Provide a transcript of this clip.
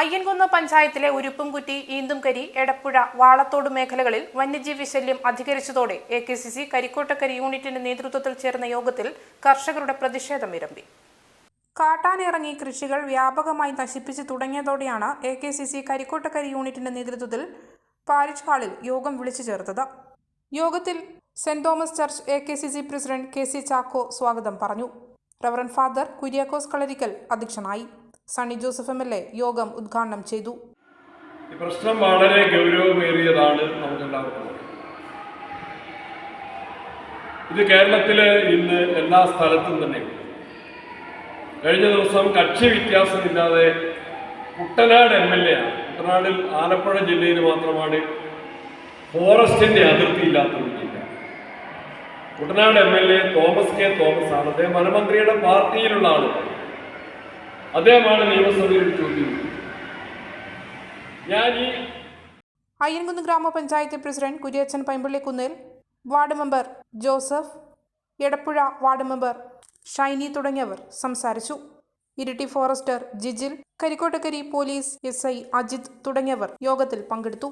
അയ്യൻകുന്ന് പഞ്ചായത്തിലെ ഉരുപ്പുംകുറ്റി ഈന്തുംകരി എടപ്പുഴ വാളത്തോട് മേഖലകളിൽ വന്യജീവി ശല്യം അധികരിച്ചതോടെ A K C C Karikkottakari യൂണിറ്റിന്റെ നേതൃത്വത്തിൽ ചേർന്ന യോഗത്തിൽ കർഷകരുടെ പ്രതിഷേധം ഇരമ്പി കാട്ടാനിറങ്ങി കൃഷികൾ വ്യാപകമായി നശിപ്പിച്ചു തുടങ്ങിയതോടെയാണ് A K C C Karikkottakkari യൂണിറ്റിന്റെ നേതൃത്വത്തിൽ പാരിഷ് ഹാളിൽ യോഗം വിളിച്ചു ചേർത്തത്. യോഗത്തിൽ saint Thomas church A K C C president K C Chacko സ്വാഗതം പറഞ്ഞു. റവറൻ ഫാദർ കുര്യാക്കോസ് കളരിക്കൽ അധ്യക്ഷനായി. Sunny Joseph M L A യോഗം ഉദ്ഘാടനം ചെയ്തു. ഈ പ്രശ്നം വളരെ ഗൗരവമേറിയതാണ്. ഇത് കേരളത്തിൽ ഇന്ന് എല്ലാ സ്ഥലത്തും തന്നെ. കഴിഞ്ഞ ദിവസം കക്ഷി വ്യത്യാസമില്ലാതെ കുട്ടനാട് എം എൽ എ ആണ്. കുട്ടനാടിൽ ആലപ്പുഴ ജില്ലയിൽ മാത്രമാണ് ഫോറസ്റ്റിന്റെ അതിർത്തി ഇല്ലാത്ത ഒരു ജില്ല. Kuttanad M L A Thomas K Thomas ആണ്. അദ്ദേഹം വനമന്ത്രിയുടെ പാർട്ടിയിലുള്ള ആളുകൾ അദ്ദേഹമാണ് നിയമസഭയിൽ ചോദ്യം. ഞാൻ ഈ അയ്യൻകുന്ന് ഗ്രാമപഞ്ചായത്ത് president Kuriachan പൈമ്പള്ളിക്കുന്നിൽ ward member Joseph Edappuzha ward member Shiny തുടങ്ങിയവർ സംസാരിച്ചു. Iritty forester Jijil Karikkottakkari police S I Ajith തുടങ്ങിയവർ യോഗത്തിൽ പങ്കെടുത്തു.